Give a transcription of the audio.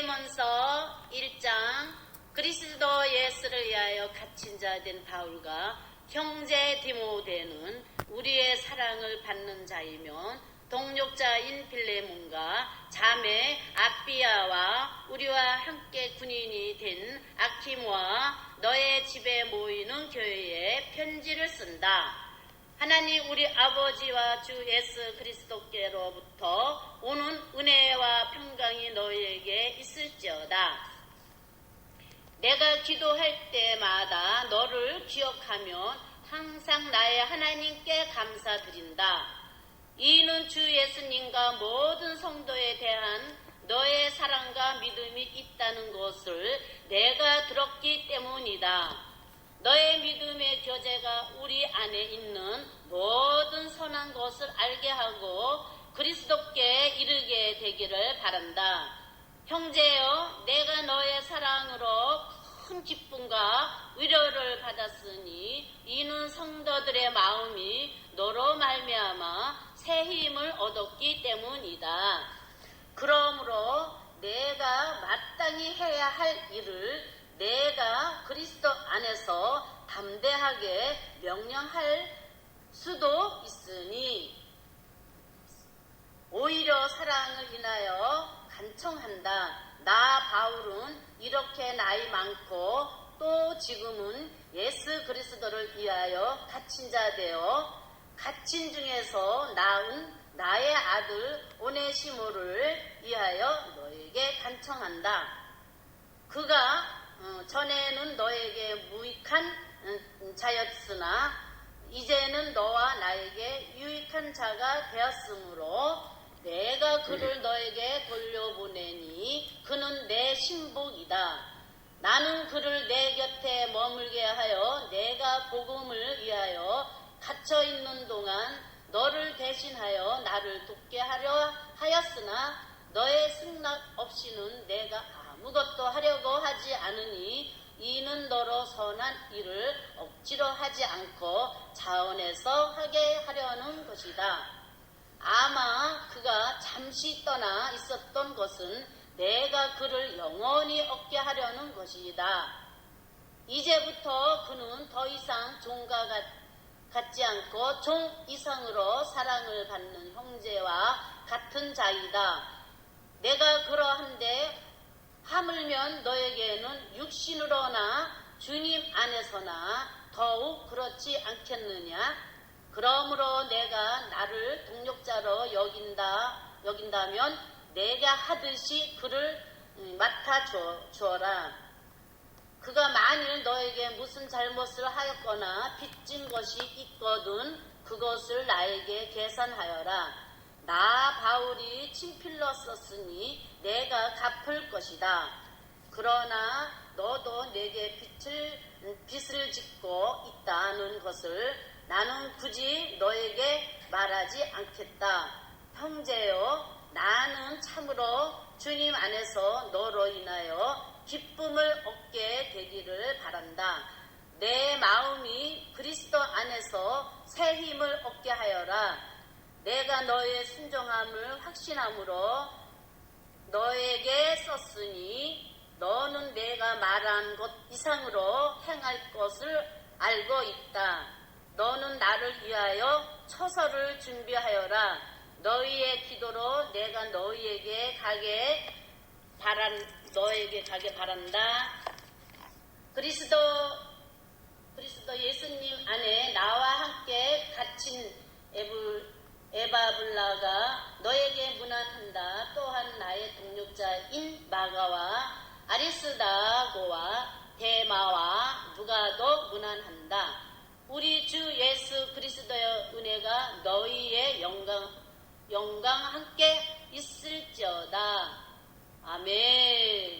빌레몬서 1장 그리스도 예수를 위하여 갇힌 자 된 바울과 형제 디모데는 우리의 사랑을 받는 자이면 동력자인 빌레몬과 자매 아비아와 우리와 함께 군인이 된 아키모와 너의 집에 모이는 교회에 편지를 쓴다. 하나님 우리 아버지와 주 예수 그리스도께로부터 오는 은혜와 평강이 너희에게 있을지어다. 내가 기도할 때마다 너를 기억하면 항상 나의 하나님께 감사드린다. 이는 주 예수님과 모든 성도에 대한 너의 사랑과 믿음이 있다는 것을 내가 들었기 때문이다. 너의 믿음의 교제가 우리 안에 있는 모든 선한 것을 알게 하고 그리스도께 이르게 되기를 바란다. 형제여, 내가 너의 사랑으로 큰 기쁨과 위로를 받았으니 이는 성도들의 마음이 너로 말미암아 새 힘을 얻었기 때문이다. 그러므로 내가 마땅히 해야 할 일을 내가 그리스도 안에서 담대하게 명령할 수도 있으니 오히려 사랑을 인하여 간청한다. 나 바울은 이렇게 나이 많고 또 지금은 예수 그리스도를 위하여 갇힌 자 되어 갇힌 중에서 낳은 나의 아들 오네시모를 위하여 너에게 간청한다. 그가 어, 전에는 너에게 무익한 음, 자였으나 이제는 너와 나에게 유익한 자가 되었으므로 내가 그를 너에게 돌려보내니 그는 내 신복이다. 나는 그를 내 곁에 머물게 하여 내가 복음을 위하여 갇혀 있는 동안 너를 대신하여 나를 돕게 하려 하였으나 너의 승낙 없이는 내가 아무것도 하려고 하지 않으니 이는 너로 선한 일을 억지로 하지 않고 자원해서 하게 하려는 것이다. 아마 그가 잠시 떠나 있었던 것은 내가 그를 영원히 얻게 하려는 것이다. 이제부터 그는 더 이상 종과 같, 같지 않고 종 이상으로 사랑을 받는 형제와 같은 자이다. 내가 그러한데 하물면 너에게는 육신으로나 주님 안에서나 더욱 그렇지 않겠느냐? 그러므로 내가 나를 동력자로 여긴다, 여긴다면 내가 하듯이 그를 음, 맡아 주어라. 그가 만일 너에게 무슨 잘못을 하였거나 빚진 것이 있거든 그것을 나에게 계산하여라. 나 바울이 친필로 썼으니 내가 갚을 것이다. 그러나 너도 내게 빚을, 빚을 짓고 있다는 것을 나는 굳이 너에게 말하지 않겠다. 형제여, 나는 참으로 주님 안에서 너로 인하여 기쁨을 얻게 되기를 바란다. 내 마음이 그리스도 안에서 새 힘을 얻게 하여라. 내가 너의 순종함을 확신함으로 너에게 썼으니 너는 내가 말한 것 이상으로 행할 것을 알고 있다. 너는 나를 위하여 처서를 준비하여라. 너희의 기도로 내가 너희에게 가게 바란 너에게 가게 바란다. 그리스도 그리스도 예수님 안에 나와 함께 갇힌 에불 에바블라가 너에게 문안한다. 또한 나의 동력자인 마가와 아리스다고와 대마와 누가도 문안한다. 우리 주 예수 그리스도의 은혜가 너희의 영광, 영광 함께 있을지어다. 아멘.